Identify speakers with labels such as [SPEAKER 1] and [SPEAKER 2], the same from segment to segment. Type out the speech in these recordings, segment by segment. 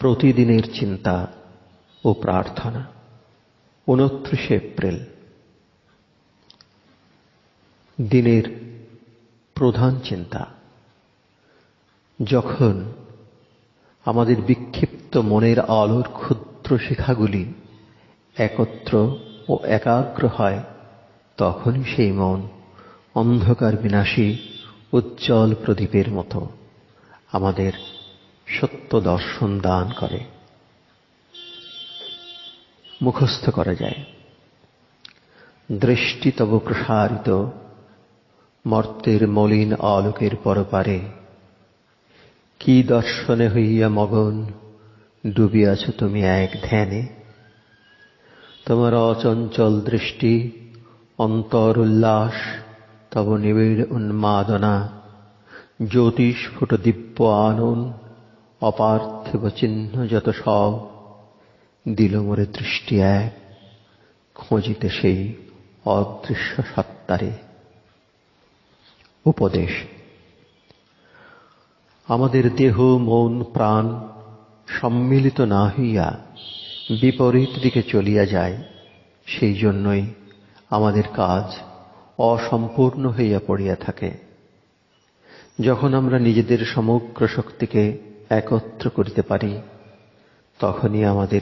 [SPEAKER 1] প্রতিদিনের চিন্তা ও প্রার্থনা। উনত্রিশে এপ্রিল। দিনের প্রধান চিন্তা। যখন আমাদের বিক্ষিপ্ত মনের আলোর ক্ষুদ্র শিখাগুলি একত্র ও একাগ্র হয়, তখনই সেই মন অন্ধকার বিনাশী, উজ্জ্বল প্রদীপের মতো আমাদের সত্য দর্শন দান করে। মুখস্থ করা যায়। দৃষ্টি তব প্রসারিত, মর্তের মলিন আলোকের পরপারে। কি দর্শনে হইয়া মগন, ডুবিয়াছ তুমি এক ধ্যানে। তোমার অচঞ্চল দৃষ্টি, অন্তর উল্লাস, তব নিবিড় উন্মাদনা। জ্যোতিষ্ফুট দিব্য আনন অপার্থিব চিহ্ন যত সব দিল মোরে দৃষ্টি এক, খোঁজিতে সেই অদৃশ্য সত্তারে। উপদেশ, আমাদের দেহ, মন, প্রাণ সম্মিলিত না হইয়া বিপরীত দিকে চলিয়া যায়, সেই জন্যই আমাদের কাজ অসম্পূর্ণ হইয়া পড়িয়া থাকে। যখন আমরা নিজেদের সমগ্র শক্তিকে একত্র করিতে পারি, তখনই আমাদের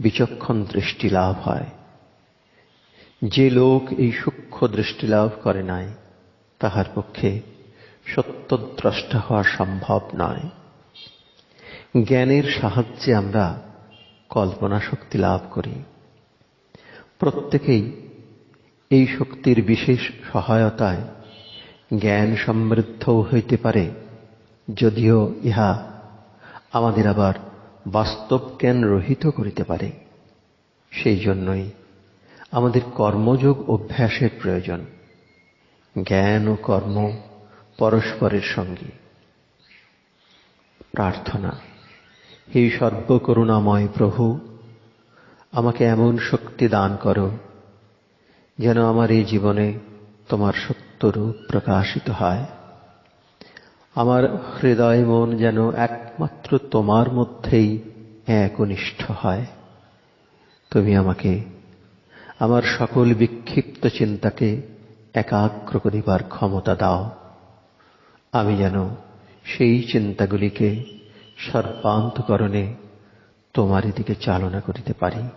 [SPEAKER 1] বিচক্ষণ দৃষ্টি লাভ হয়। যে লোক এই সূক্ষ্ম দৃষ্টি লাভ করে নাই, তাহার পক্ষে সত্যদ্রষ্টা হওয়া সম্ভব নয়। জ্ঞানের সাহায্যে আমরা কল্পনা শক্তি লাভ করি। প্রত্যেকেই এই শক্তির বিশেষ সহায়তায় জ্ঞান সমৃদ্ধও হইতে পারে, যদিও ইহা আমাদের আবার বাস্তব জ্ঞান রহিত করিতে পারে। সেই জন্যই আমাদের কর্মযোগ অভ্যাসের প্রয়োজন। জ্ঞান ও কর্ম পরস্পরের সঙ্গে। প্রার্থনা, হে সর্বকরুণাময় প্রভু, আমাকে এমন শক্তি দান করো যেন আমার এই জীবনে তোমার সত্যরূপ প্রকাশিত হয়। আমার হৃদয় মন যেন একমাত্র তোমার মধ্যেই একনিষ্ঠ হয়। তুমি আমাকে, আমার সকল বিক্ষিপ্ত চিন্তাকে একাগ্র করিবার ক্ষমতা দাও। আমি যেন সেই চিন্তাগুলিকে সর্বান্তকরণে তোমারই দিকে চালনা করিতে পারি।